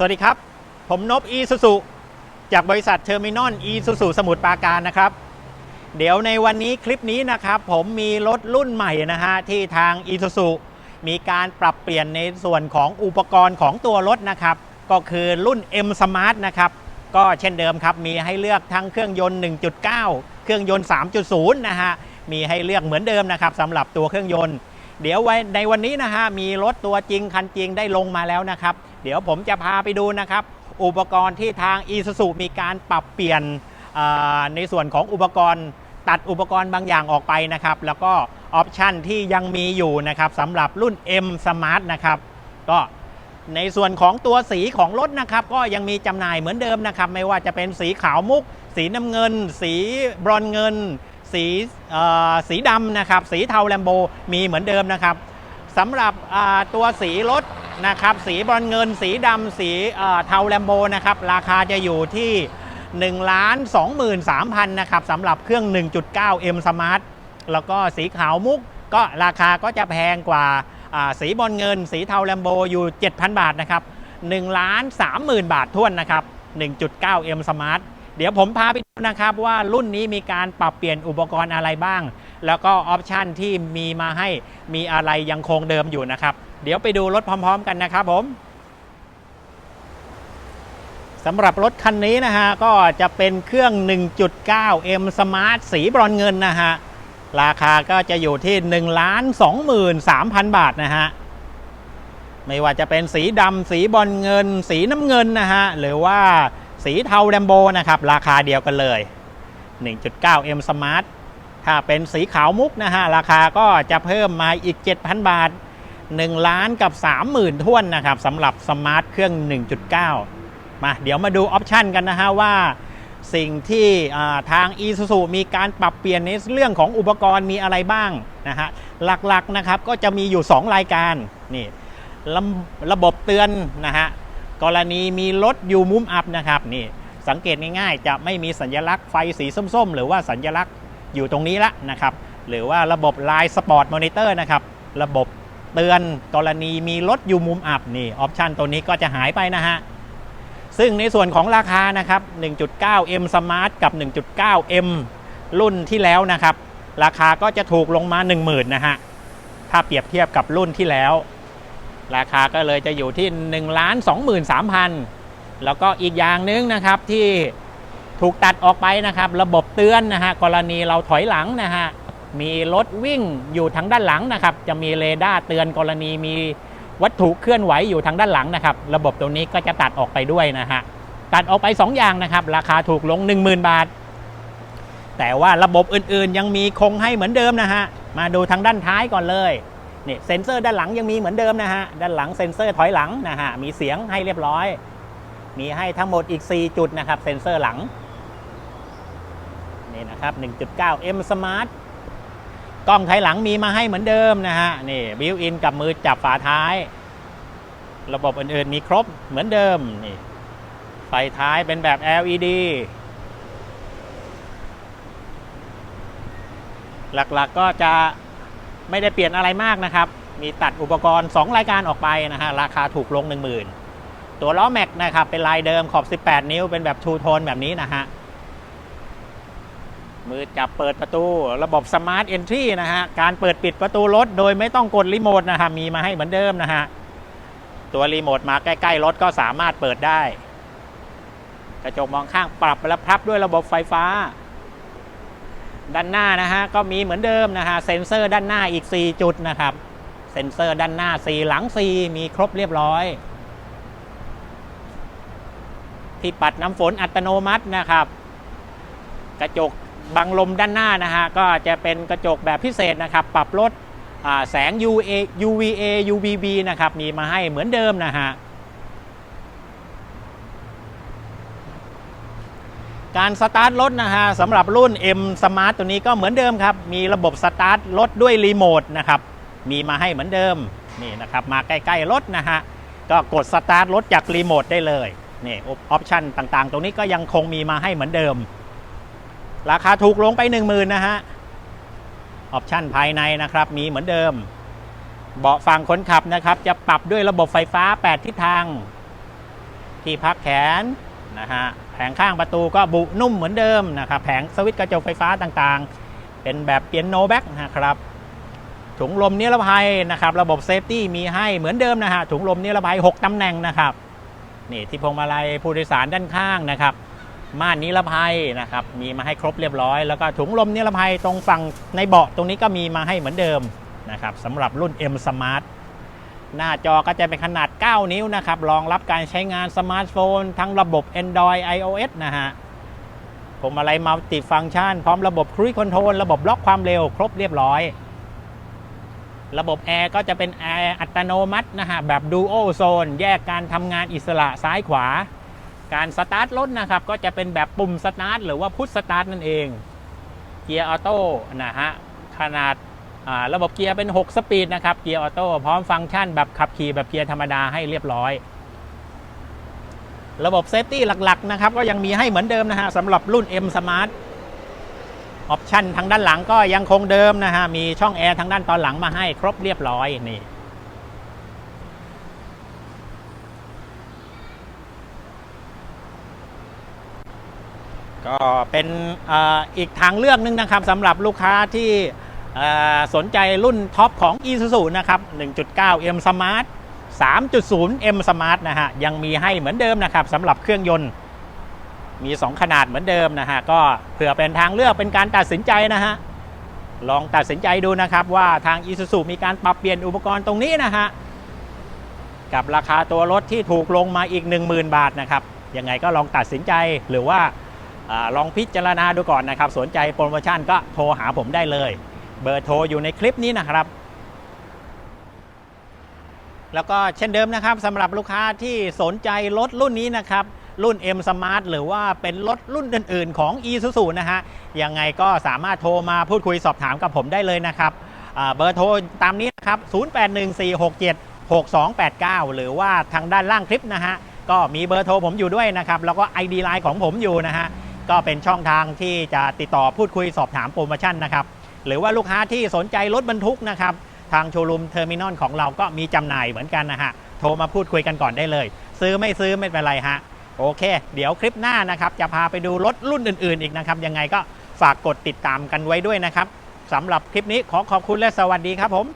สวัสดีครับ ผมนบอีสุสุจากบริษัทเทอร์มินอลอีสุสุสมุทรปราการนะครับ เดี๋ยวในวันนี้คลิปนี้นะครับ ผมมีรถรุ่นใหม่นะฮะที่ทางอีสุสุมีการปรับเปลี่ยนในส่วนของอุปกรณ์ของตัวรถนะครับ ก็คือรุ่น M Smart นะครับ ก็เช่นเดิมครับ มีให้เลือกทั้งเครื่องยนต์ 1.9 เครื่องยนต์ 3.0 นะฮะ มีให้เลือกเหมือนเดิมนะครับสำหรับตัวเครื่องยนต์ เดี๋ยวในวันนี้นะฮะมีรถตัวจริงคันจริงได้ลงมาแล้วนะครับ เดี๋ยวผมจะพาไปดูนะครับ อุปกรณ์ที่ทาง e s u s u มีการปรับเปลี่ยนในส่วนของอุปกรณ์ตัดอุปกรณ์บางอย่างออกไปนะครับ แล้วก็ออปชันที่ยังมีอยู่นะครับสำหรับรุ่น M Smart นะครับก็ในส่วนของตัวสีของรถนะครับ ก็ยังมีจำหน่ายเหมือนเดิมนะครับ ไม่ว่าจะเป็นสีขาวมุก สีน้ำเงิน สีบรอนเงิน สีสีดำนะครับ สีเทาแลมโบมีเหมือนเดิมนะครับสำหรับตัวสีรถ นะครับ สีบอนซ์เงิน สีดำสีเอ่อเทาแลมโบนะครับ ราคาจะอยู่ที่1ล้าน23,000นะครับสำหรับเครื่อง 1.9 M Smart แล้วก็สีขาวมุกก็ราคาก็จะแพงกว่าสีบอลเงิน สีเทาแลมโบอยู่ 7,000 บาทนะครับ1ล้าน30,000 บาทท้วนนะครับ 1.9 M Smart เดี๋ยวผมพาไปดูนะครับว่ารุ่นนี้มีการปรับเปลี่ยนอุปกรณ์อะไรบ้าง แล้วก็ออปชันที่มีมาให้มีอะไรยังคงเดิมอยู่นะครับ เดี๋ยวไปดูรถพร้อม ๆ กันนะครับผมสำหรับรถคันนี้นะฮะ ก็จะเป็นเครื่อง 1.9 M Smart สีบรอนเงินนะฮะ ราคาก็จะอยู่ที่1ล้าน23,000 บาทนะฮะ ไม่ว่าจะเป็นสีดำสีบอลเงิน สีน้ำเงินนะฮะ หรือว่าสีเทาแรมโบนะครับ ราคาเดียวกันเลย 1.9 M Smart ถ้าเป็นสีขาวมุกนะฮะ ราคาก็จะเพิ่มมาอีก 7,000 บาท 1 ล้านกับ 30,000ท้วนนะครับสำหรับสมาร์ทเครื่อง 1.9 มาเดี๋ยวมาดูออปชันกันนะฮะว่าสิ่งที่ทาง e s u s u มีการปรับเปลี่ยนในเรื่องของอุปกรณ์มีอะไรบ้างนะฮะหลักๆนะครับก็จะมีอยู่ 2 รายการนี่ระระบบเตือนนะฮะกรณีมีรถอยู่มุมอับนะครับนี่สังเกตง่ายๆ จะไม่มีสัญลักษณ์ไฟสีส้มๆ หรือว่าสัญลักษณ์อยู่ตรงนี้ละนะครับหรือว่าระบบ Line Sport Monitor นะครับระบบ เตือนกรณีมีรถอยู่มุมอับนี่ออปชันตัวนี้ก็จะหายไปนะฮะ ซึ่งในส่วนของราคานะครับ 1.9M Smart กับ 1.9M รุ่นที่แล้วนะครับ ราคาก็จะถูกลงมา 10,000นะฮะ ถ้าเปรียบเทียบกับรุ่นที่แล้ว ราคาก็เลยจะอยู่ที่ 1 23,000 แล้วก็อีกอย่างหนึงนะครับที่ถูกตัดออกไปนะครับ ระบบเตือนนะฮะกรณีเราถอยหลังนะฮะ มีรถวิ่งอยู่ทางด้านหลังนะครับ จะมีเรดาร์เตือนกรณีมีวัตถุเคลื่อนไหวอยู่ทางด้านหลังนะครับ ระบบตรงนี้ก็จะตัดออกไปด้วยนะฮะ ตัดออกไป 2 อย่างนะครับ ราคาถูกลง 10,000 บาท แต่ว่าระบบอื่นๆ ยังมีคงให้เหมือนเดิมนะฮะ มาดูทางด้านท้ายก่อนเลยนี่เซ็นเซอร์ด้านหลังยังมีเหมือนเดิมนะฮะ ด้านหลังเซ็นเซอร์ถอยหลังนะฮะ มีเสียงให้เรียบร้อย มีให้ทั้งหมดอีก 4 จุดนะครับ เซ็นเซอร์หลัง นี่นะครับ 1.9 M Smart กล้องถอยหลังมีมาให้เหมือนเดิมนะฮะนี่บิวอินกับมือจับฝาท้าย ระบบอื่นๆมีครบเหมือนเดิมนี่ไฟท้ายเป็นแบบ LED หลักๆกก็จะไม่ได้เปลี่ยนอะไรมากนะครับ มีตัดอุปกรณ์ 2 รายการออกไปนะฮะ ราคาถูกลง 10,000 ตัวล้อแม็กนะครับ เป็นลายเดิมขอบ 18 นิ้ว เป็นแบบทูโทนแบบนี้นะฮะ มือจับเปิดประตูระบบ Smart Entry นะฮะ การเปิดปิดประตูรถโดยไม่ต้องกดรีโมทนะฮะ มีมาให้เหมือนเดิมนะฮะ ตัวรีโมทมาใกล้ ๆ รถก็สามารถเปิดได้ กระจกมองข้างปรับและพับด้วยระบบไฟฟ้า ด้านหน้านะฮะ ก็มีเหมือนเดิมนะฮะ เซ็นเซอร์ด้านหน้าอีก 4 จุดนะครับ เซ็นเซอร์ด้านหน้า 4 หลัง 4 มีครบเรียบร้อยที่ปัดน้ำฝนอัตโนมัตินะครับ กระจก บังลมด้านหน้านะฮะก็จะเป็นกระจกแบบพิเศษนะครับ ปรับลดแสง UA UVA UVB นะครับมีมาให้เหมือนเดิมนะฮะการสตาร์ทรถนะฮะสำหรับรุ่น M Smart ตัวนี้ก็เหมือนเดิมครับ มีระบบสตาร์ทรถด้วยรีโมทนะครับ มีมาให้เหมือนเดิมนี่นะครับ มาใกล้ๆรถนะฮะก็กดสตาร์ทรถจากรีโมทได้เลยนี่ออปชันต่างๆ ตรงนี้ก็ยังคงมีมาให้เหมือนเดิม ราคาถูกลงไป 1 0,000นะฮะ ออปชันภายในนะครับ มีเหมือนเดิม เบาะฝั่งคนขับนะครับ จะปรับด้วยระบบไฟฟ้า 8 ทิศทาง ที่พักแขนนะฮะ แผงข้างประตูก็บุนุ่มเหมือนเดิมนะครับ แผงสวิตช์กระจกไฟฟ้าต่างๆ เป็นแบบเปียโนแบ็กนะครับ ถุงลมนิรภัยนะครับ ระบบเซฟตี้มีให้เหมือนเดิมนะฮะ ถุงลมนิรภัย 6ตำแหน่งนะครับ นี่ที่พวงมาลัยผู้โดยสารด้านข้างนะครับ ม่านนิรภัยนะครับมีมาให้ครบเรียบร้อย แล้วก็ถุงลมนิรภัยตรงฝั่งในเบาะตรงนี้ก็มีมาให้เหมือนเดิมนะครับสำหรับรุ่น M Smart หน้าจอก็จะเป็นขนาด 9 นิ้วนะครับรองรับการใช้งานสมาร์ทโฟน ทั้งระบบ Android iOS นะฮะพวงมาลัยมัลติฟัง c t ชัน พร้อมระบบครู i คอนโทรลระบบล็อกความเร็วครบเรียบร้อย ระบบแอร์ก็จะเป็นแอร์อัตโนมัตินะฮะแบบ Duo Zone แยกการทำงานอิสระซ้ายขวา การสตาร์ทรถนะครับก็จะเป็นแบบปุ่มสตาร์ทหรือว่าพุทสตาร์ทนั่นเอง เกียร์ออโต้นะฮะขนาดาระบบเกียร์เป็น 6 สปีดนะครับ เกียร์ออโต้พร้อมฟังก์ชันแบบขับขี่แบบเกียร์ธรรมดาให้เรียบร้อย ระบบเซฟตี้หลักๆนะครับก็ยังมีให้เหมือนเดิมนะฮะสำหรับรุ่น M Smart ออปชันทางด้านหลังก็ยังคงเดิมนะฮะมีช่องแอร์ทางด้านตอนหลังมาให้ครบเรียบร้อยนี่ ก็เป็นออีกทางเลือกหนึงนะครับสำหรับลูกค้าที่สนใจรุ่นท็อปของ Isuzu นะครับ 1.9 M Smart 3.0 M Smart นะฮะ ยังมีให้เหมือนเดิมนะครับสำหรับเครื่องยนต์มี 2 ขนาดเหมือนเดิมนะฮะ ก็เผื่อเป็นทางเลือกเป็นการตัดสินใจนะฮะ ลองตัดสินใจดูนะครับ ว่าทาง Isuzu มีการปรับเปลี่ยนอุปกรณ์ตรงนี้นะฮะ กับราคาตัวรถที่ถูกลงมาอีก 10,000 บาทนะครับยังไงก็ลองตัดสินใจหรือว่า ลองพิจารณาดูก่อนนะครับ สนใจโปรโมชั่นก็โทรหาผมได้เลย เบอร์โทรอยู่ในคลิปนี้นะครับ แล้วก็เช่นเดิมนะครับสำหรับลูกค้าที่สนใจรถรุ่นนี้นะครับ รุ่น M Smart หรือว่าเป็นรถรุ่นอื่น ๆ ของ Isuzu นะฮะยังไงก็สามารถโทรมาพูดคุยสอบถามกับผมได้เลยนะครับเบอร์โทรตามนี้นะครับ 0814676289 หรือว่าทางด้านล่างคลิปนะฮะ ก็มีเบอร์โทรผมอยู่ด้วยนะครับ แล้วก็ ID Line ของผมอยู่นะฮะ ก็เป็นช่องทางที่จะติดต่อพูดคุยสอบถามโปรโมชั่นนะครับ หรือว่าลูกค้าที่สนใจรถบรรทุกนะครับ ทางโชว์รูมเทอร์มินอลของเราก็มีจำหน่ายเหมือนกันนะฮะ โทรมาพูดคุยกันก่อนได้เลย ซื้อไม่ซื้อไม่เป็นไรฮะ โอเค เดี๋ยวคลิปหน้านะครับ จะพาไปดูรถรุ่นอื่น ๆ อีกนะครับ ยังไงก็ฝากกดติดตามกันไว้ด้วยนะครับสำหรับคลิปนี้ขอขอบคุณและสวัสดีครับผม